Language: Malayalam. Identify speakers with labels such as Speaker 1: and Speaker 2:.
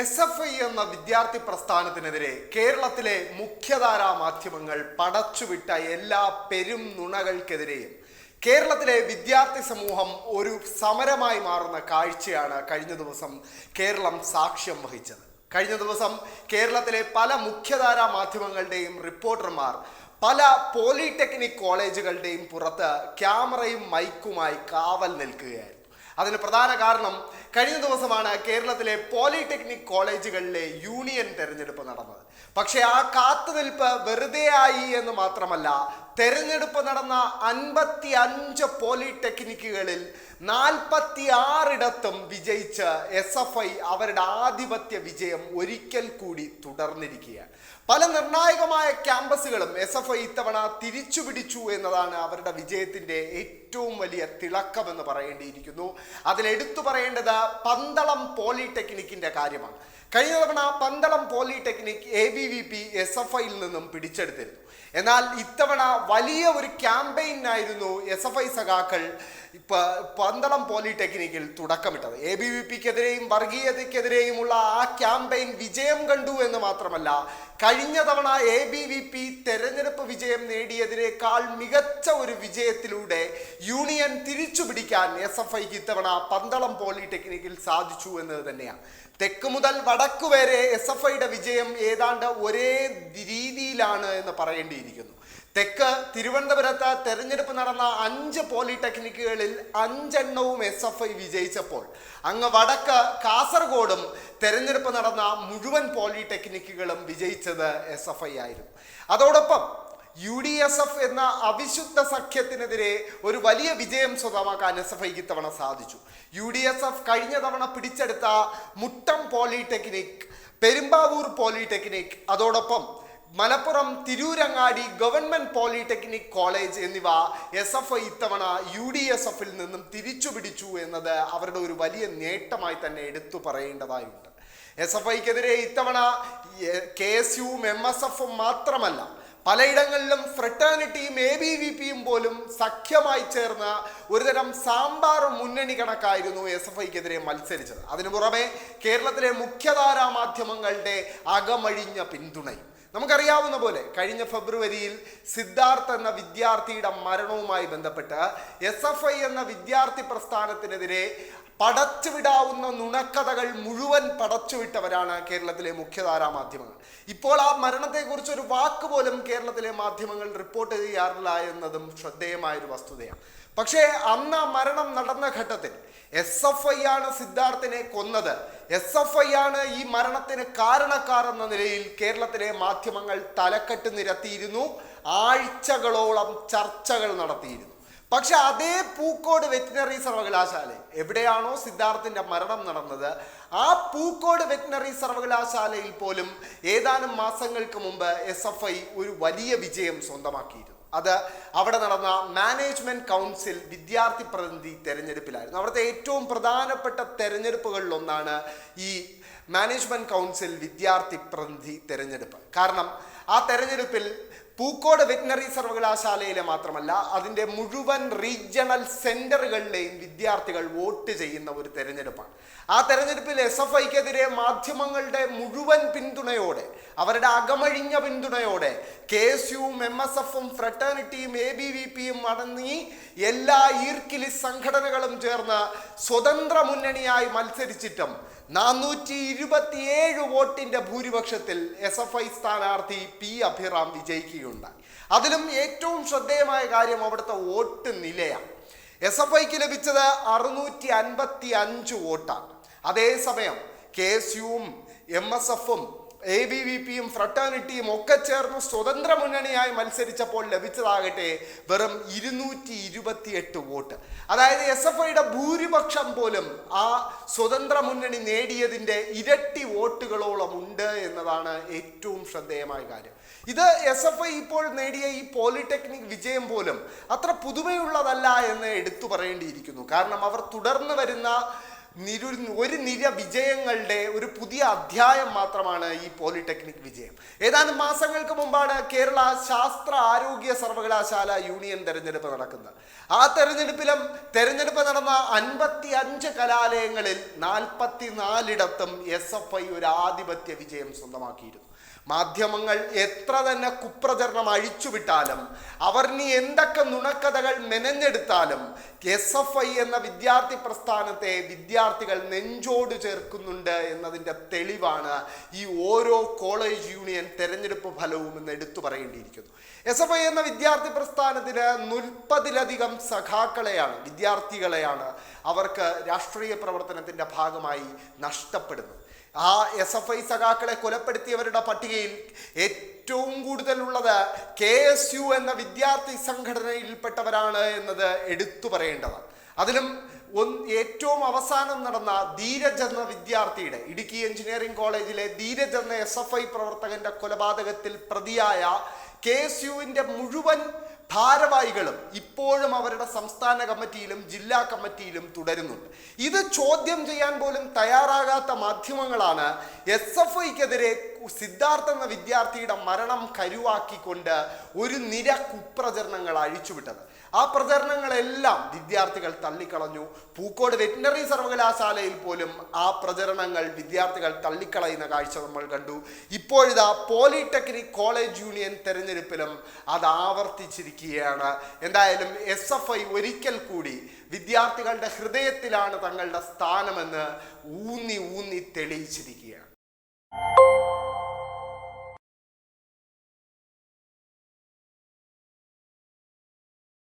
Speaker 1: എസ് എഫ് ഐ എന്ന വിദ്യാർത്ഥി പ്രസ്ഥാനത്തിനെതിരെ കേരളത്തിലെ മുഖ്യധാരാ മാധ്യമങ്ങൾ പടച്ചുവിട്ട എല്ലാ പെരും നുണകൾക്കെതിരെയും കേരളത്തിലെ വിദ്യാർത്ഥി സമൂഹം ഒരു സമരമായി മാറുന്ന കാഴ്ചയാണ് കഴിഞ്ഞ ദിവസം കേരളം സാക്ഷ്യം വഹിച്ചത്. കഴിഞ്ഞ ദിവസം കേരളത്തിലെ പല മുഖ്യധാരാ മാധ്യമങ്ങളുടെയും റിപ്പോർട്ടർമാർ പല പോളിടെക്നിക് കോളേജുകളുടെയും പുറത്ത് ക്യാമറയും മൈക്കുമായി കാവൽ നിൽക്കുകയായിരുന്നു. അതിന് പ്രധാന കാരണം കഴിഞ്ഞ ദിവസമാണ് കേരളത്തിലെ പോളിടെക്നിക് കോളേജുകളിലെ യൂണിയൻ തെരഞ്ഞെടുപ്പ് നടന്നത്. പക്ഷേ ആ കാത്തുനിൽപ്പ് വെറുതെ ആയി എന്ന് മാത്രമല്ല തെരഞ്ഞെടുപ്പ് നടന്ന അൻപത്തി അഞ്ച് പോളിടെക്നിക്കുകളിൽ നാൽപ്പത്തി ആറിടത്തും വിജയിച്ച് എസ് എഫ് ഐ അവരുടെ ആധിപത്യ വിജയം ഒരിക്കൽ കൂടി തുടർന്നിരിക്കുകയാണ്. പല നിർണായകമായ ക്യാമ്പസുകളും എസ് എഫ് ഐ ഇത്തവണ തിരിച്ചു പിടിച്ചു എന്നതാണ് അവരുടെ വിജയത്തിന്റെ ഏറ്റവും വലിയ തിളക്കമെന്ന് പറയേണ്ടിയിരിക്കുന്നു. അതിൽ എടുത്തു പറയേണ്ടത് പന്തളം പോളിടെക്നിക്കിന്റെ കാര്യമാണ്. കഴിഞ്ഞ തവണ Pandalam polytechnic A B V P S F ഐയിൽ നിന്നും പിടിച്ചെടുത്തിരുന്നു. എന്നാൽ ഇത്തവണ വലിയ ഒരു ക്യാമ്പയിനായിരുന്നു എസ് എഫ് ഐ സഖാക്കൾ പന്തളം പോളിടെക്നിക്കിൽ തുടക്കമിട്ടത്. എ ബി വി പിക്കെതിരെയും വർഗീയതയ്ക്കെതിരെയുമുള്ള ആ ക്യാമ്പയിൻ വിജയം കണ്ടു എന്ന് മാത്രമല്ല കഴിഞ്ഞ തവണ എ ബി വി പി തെരഞ്ഞെടുപ്പ് വിജയം നേടിയതിനേക്കാൾ മികച്ച ഒരു വിജയത്തിലൂടെ യൂണിയൻ തിരിച്ചുപിടിക്കാൻ എസ് എഫ് ഐക്ക് ഇത്തവണ പന്തളം പോളിടെക്നിക്കിൽ സാധിച്ചു എന്നത് തന്നെയാണ്. തെക്ക് മുതൽ വടക്ക് വരെ എസ് എഫ് ഐയുടെ വിജയം ഏതാണ്ട് ഒരേ രീതിയിലാണ് എന്ന് പറയേണ്ടിയിരിക്കുന്നു. തെക്ക് തിരുവനന്തപുരത്ത് തെരഞ്ഞെടുപ്പ് നടന്ന അഞ്ച് പോളിടെക്നിക്കുകളിൽ അഞ്ചെണ്ണവും എസ് എഫ് ഐ വിജയിച്ചപ്പോൾ അങ്ങ് വടക്ക് കാസർഗോഡും തെരഞ്ഞെടുപ്പ് നടന്ന മുഴുവൻ പോളിടെക്നിക്കുകളും വിജയിച്ചത് എസ് എഫ് ഐ ആയിരുന്നു. അതോടൊപ്പം യു ഡി എസ് എഫ് എന്ന അവിശുദ്ധ സഖ്യത്തിനെതിരെ ഒരു വലിയ വിജയം സ്വന്തമാക്കാൻ എസ് എഫ് ഐക്ക് ഇത്തവണ സാധിച്ചു. യു ഡി എസ് എഫ് കഴിഞ്ഞ തവണ പിടിച്ചെടുത്ത മുട്ടം പോളിടെക്നിക് പെരുമ്പാവൂർ പോളിടെക്നിക് അതോടൊപ്പം Malappuram Tirurangadi government polytechnic college എന്നിവ എസ് എഫ് ഐ ഇത്തവണ യു ഡി എസ് എഫിൽ നിന്നും തിരിച്ചു പിടിച്ചു എന്നത് അവരുടെ ഒരു വലിയ നേട്ടമായി തന്നെ എടുത്തു പറയേണ്ടതായുണ്ട്. എസ് എഫ് ഐക്കെതിരെ ഇത്തവണ കെ എസ് യുവും എം എസ് എഫും മാത്രമല്ല പലയിടങ്ങളിലും ഫ്രട്ടേണിറ്റിയും എ ബി വി പിയും പോലും സഖ്യമായി ചേർന്ന ഒരുതരം സാമ്പാർ മുന്നണി കണക്കായിരുന്നു എസ് എഫ് ഐക്കെതിരെ മത്സരിച്ചത്. അതിനു പുറമെ കേരളത്തിലെ മുഖ്യധാരാ മാധ്യമങ്ങളുടെ അകമഴിഞ്ഞ പിന്തുണയും നമുക്കറിയാവുന്ന പോലെ കഴിഞ്ഞ ഫെബ്രുവരിയിൽ സിദ്ധാർത്ഥ് എന്ന വിദ്യാർത്ഥിയുടെ മരണവുമായി ബന്ധപ്പെട്ട് എസ് എഫ് ഐ എന്ന വിദ്യാർത്ഥി പ്രസ്ഥാനത്തിനെതിരെ പടച്ചുവിടാവുന്ന നുണക്കഥകൾ മുഴുവൻ പടച്ചുവിട്ടവരാണ് കേരളത്തിലെ മുഖ്യധാരാ മാധ്യമങ്ങൾ. ഇപ്പോൾ ആ മരണത്തെക്കുറിച്ച് ഒരു വാക്ക് പോലും കേരളത്തിലെ മാധ്യമങ്ങൾ റിപ്പോർട്ട് ചെയ്യാറില്ല എന്നതും ശ്രദ്ധേയമായൊരു വസ്തുതയാണ്. പക്ഷേ അന്ന് ആ മരണം നടന്ന ഘട്ടത്തിൽ എസ് എഫ് ഐ ആണ് സിദ്ധാർത്ഥിനെ കൊന്നത്. എസ് എഫ് ഐ ആണ് ഈ മരണത്തിന് കാരണക്കാർ എന്ന നിലയിൽ കേരളത്തിലെ മാധ്യമങ്ങൾ തലക്കെട്ട് നിരത്തിയിരുന്നു. ആഴ്ചകളോളം ചർച്ചകൾ നടത്തിയിരുന്നു. പക്ഷെ അതേ പൂക്കോട് വെറ്റിനറി സർവകലാശാല എവിടെയാണോ സിദ്ധാർത്ഥിന്റെ മരണം നടന്നത് ആ പൂക്കോട് വെറ്റിനറി സർവകലാശാലയിൽ പോലും ഏതാനും മാസങ്ങൾക്ക് മുമ്പ് എസ് ഒരു വലിയ വിജയം സ്വന്തമാക്കിയിരുന്നു. അത് അവിടെ നടന്ന മാനേജ്മെന്റ് കൗൺസിൽ വിദ്യാർത്ഥി പ്രതിനിധി തെരഞ്ഞെടുപ്പിലായിരുന്നു. അവിടുത്തെ ഏറ്റവും പ്രധാനപ്പെട്ട തെരഞ്ഞെടുപ്പുകളിലൊന്നാണ് ഈ മാനേജ്മെന്റ് കൗൺസിൽ വിദ്യാർത്ഥി പ്രതിനിധി തെരഞ്ഞെടുപ്പ്. കാരണം ആ തെരഞ്ഞെടുപ്പിൽ പൂക്കോട് വെറ്റിനറി സർവകലാശാലയിലെ മാത്രമല്ല അതിന്റെ മുഴുവൻ റീജിയണൽ സെന്ററുകളിലെയും വിദ്യാർത്ഥികൾ വോട്ട് ചെയ്യുന്ന ഒരു തെരഞ്ഞെടുപ്പാണ്. ആ തെരഞ്ഞെടുപ്പിൽ എസ് എഫ് ഐക്കെതിരെ മാധ്യമങ്ങളുടെ മുഴുവൻ പിന്തുണയോടെ അവരുടെ അകമഴിഞ്ഞ പിന്തുണയോടെ കെ എസ് യുവും എം എസ് എഫും ഫ്രട്ടേണിറ്റിയും എ ബി വി പിയും അടങ്ങി എല്ലാ ഈർക്കിലി സംഘടനകളും ചേർന്ന് സ്വതന്ത്ര മുന്നണിയായി മത്സരിച്ചിട്ടും നാനൂറ്റി ഇരുപത്തിയേഴ് വോട്ടിന്റെ ഭൂരിപക്ഷത്തിൽ എസ് എഫ് ഐ സ്ഥാനാർത്ഥി പി അഭിറാം വിജയിക്കുകയുണ്ടായി. അതിലും ഏറ്റവും ശ്രദ്ധേയമായ കാര്യം അവിടുത്തെ വോട്ട് നിലയാണ്. എസ് എഫ് ഐക്ക് ലഭിച്ചത് അറുന്നൂറ്റി അൻപത്തി അഞ്ച് വോട്ടാണ്. അതേസമയം കെ എസ് യുവും എം എസ് എഫും എ ബി വി പിയും ഫ്രട്ടേണിറ്റിയും ഒക്കെ ചേർന്ന് സ്വതന്ത്ര മുന്നണിയായി മത്സരിച്ചപ്പോൾ ലഭിച്ചതാകട്ടെ വെറും ഇരുന്നൂറ്റി ഇരുപത്തിയെട്ട് വോട്ട്. അതായത് എസ് എഫ് ഐയുടെ ഭൂരിപക്ഷം പോലും ആ സ്വതന്ത്ര മുന്നണി നേടിയതിന്റെ ഇരട്ടി വോട്ടുകളോളം ഉണ്ട് എന്നതാണ് ഏറ്റവും ശ്രദ്ധേയമായ കാര്യം. ഇത് എസ് എഫ് ഐ ഇപ്പോൾ നേടിയ ഈ പോളിടെക്നിക് വിജയം പോലും അത്ര പുതുമയുള്ളതല്ല എന്ന് എടുത്തു പറയേണ്ടിയിരിക്കുന്നു. കാരണം അവർ തുടർന്ന് വരുന്ന നിരു ഒരു നിര വിജയങ്ങളുടെ ഒരു പുതിയ അധ്യായം മാത്രമാണ് ഈ പോളിടെക്നിക് വിജയം. ഏതാനും മാസങ്ങൾക്ക് മുമ്പാണ് കേരള ശാസ്ത്ര ആരോഗ്യ സർവകലാശാല യൂണിയൻ തെരഞ്ഞെടുപ്പ് നടക്കുന്നത്. ആ തെരഞ്ഞെടുപ്പിലും തെരഞ്ഞെടുപ്പ് നടന്ന അൻപത്തി അഞ്ച് കലാലയങ്ങളിൽ നാൽപ്പത്തി നാലിടത്തും എസ് എഫ് ഐ ഒരു ആധിപത്യ വിജയം സ്വന്തമാക്കിയിരുന്നു. മാധ്യമങ്ങൾ എത്ര തന്നെ കുപ്രചരണം അഴിച്ചുവിട്ടാലും അവർ നീ എന്തൊക്കെ നുണക്കഥകൾ മെനഞ്ഞെടുത്താലും എസ് എഫ് ഐ എന്ന വിദ്യാർത്ഥി പ്രസ്ഥാനത്തെ വിദ്യാർത്ഥികൾ നെഞ്ചോട് ചേർക്കുന്നുണ്ട് എന്നതിന്റെ തെളിവാണ് ഈ ഓരോ കോളേജ് യൂണിയൻ തെരഞ്ഞെടുപ്പ് ഫലവും എന്ന് എടുത്തു പറയേണ്ടിയിരിക്കുന്നു. എസ് എഫ് ഐ എന്ന വിദ്യാർത്ഥി പ്രസ്ഥാനത്തിന് മുപ്പതിലധികം സഖാക്കളെയാണ് വിദ്യാർത്ഥികളെയാണ് അവർക്ക് രാഷ്ട്രീയ പ്രവർത്തനത്തിന്റെ ഭാഗമായി നഷ്ടപ്പെടുന്നത്. ആ എസ് എഫ് ഐ സഖാക്കളെ കൊലപ്പെടുത്തിയവരുടെ പട്ടികയിൽ ഏറ്റവും കൂടുതലുള്ളത് കെ എസ് യു എന്ന വിദ്യാർത്ഥി സംഘടനയിൽപ്പെട്ടവരാണ് എന്നത് എടുത്തു പറയേണ്ടതാണ്. അതിലും ഏറ്റവും അവസാനം നടന്ന ധീരജ് എന്ന വിദ്യാർത്ഥിയുടെ ഇടുക്കി എഞ്ചിനീയറിംഗ് കോളേജിലെ ധീരജ് എന്ന എസ് എഫ് ഐ പ്രവർത്തകന്റെ കൊലപാതകത്തിൽ പ്രതിയായ കെ എസ് യുവിന്റെ മുഴുവൻ ഭാരവാഹികളും ഇപ്പോഴും അവരുടെ സംസ്ഥാന കമ്മിറ്റിയിലും ജില്ലാ കമ്മിറ്റിയിലും തുടരുന്നുണ്ട്. ഇത് ചോദ്യം ചെയ്യാൻ പോലും തയ്യാറാകാത്ത മാധ്യമങ്ങളാണ് എസ് എഫ് ഐക്കെതിരെ സിദ്ധാർത്ഥ എന്ന വിദ്യാർത്ഥിയുടെ മരണം കരുവാക്കിക്കൊണ്ട് ഒരു നിര കുപ്രചരണങ്ങൾ അഴിച്ചുവിട്ടത്. ആ പ്രചരണങ്ങളെല്ലാം വിദ്യാർത്ഥികൾ തള്ളിക്കളഞ്ഞു. പൂക്കോട് വെറ്റിനറി സർവകലാശാലയിൽ പോലും ആ പ്രചരണങ്ങൾ വിദ്യാർത്ഥികൾ തള്ളിക്കളയുന്ന കാഴ്ച നമ്മൾ കണ്ടു. ഇപ്പോഴിതാ പോളിടെക്നിക് കോളേജ് യൂണിയൻ തെരഞ്ഞെടുപ്പിലും അത് ആവർത്തിച്ചിരിക്കുകയാണ്. എന്തായാലും എസ് എഫ് ഐ ഒരിക്കൽ കൂടി വിദ്യാർത്ഥികളുടെ ഹൃദയത്തിലാണ് തങ്ങളുടെ സ്ഥാനമെന്ന് ഊന്നി ഊന്നി തെളിയിച്ചിരിക്കുകയാണ്.